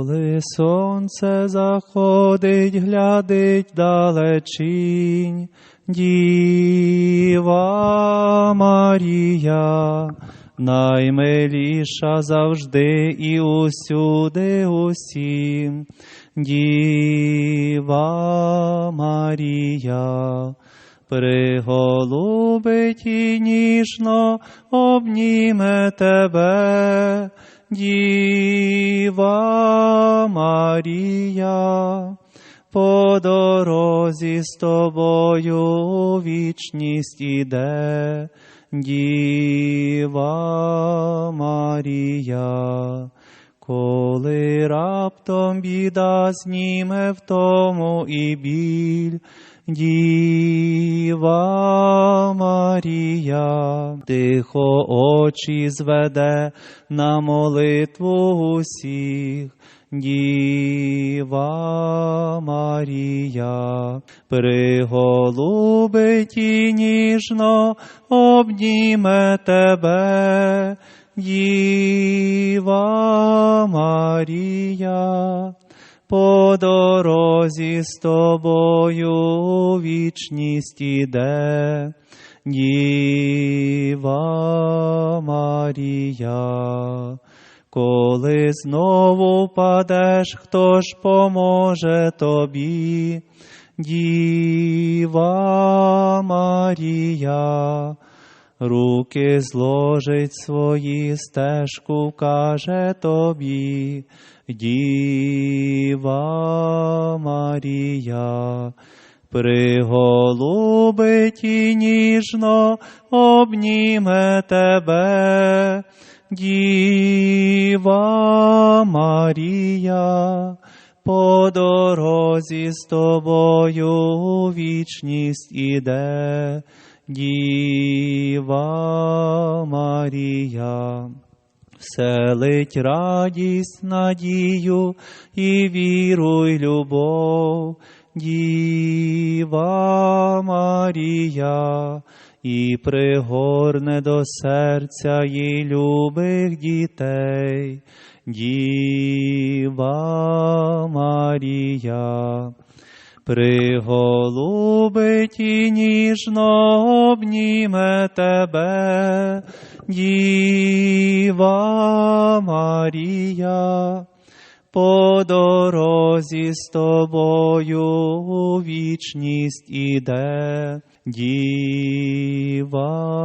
Коли сонце заходить, глядить далечінь, Діва Марія, наймиліша завжди і усюди усім. Діва Марія, приголубить і ніжно обніме тебе, Діва Марія, по дорозі з тобою вічність іде, Діва Марія. Коли раптом біда зніме в тому і біль, Діва Марія, тихо очі зведе на молитву усіх. Діва Марія, приголубить і ніжно обніме тебе, Діва Марія, по дорозі з тобою вічність іде, Діва Марія. Коли знову падеш, хто ж поможе тобі, Діва Марія, руки зложить свої, стежку вкаже тобі, Діва Марія, приголубить і ніжно обніме тебе. Діва Марія, по дорозі з тобою у вічність іде, Діва Марія, вселить радість, надію і віру й любов, Діва Марія і пригорне до серця їй любих дітей, Діва Марія, приголубить і ніжно обніме тебе, Діва Марія. По дорозі з тобою вічність іде, Діва.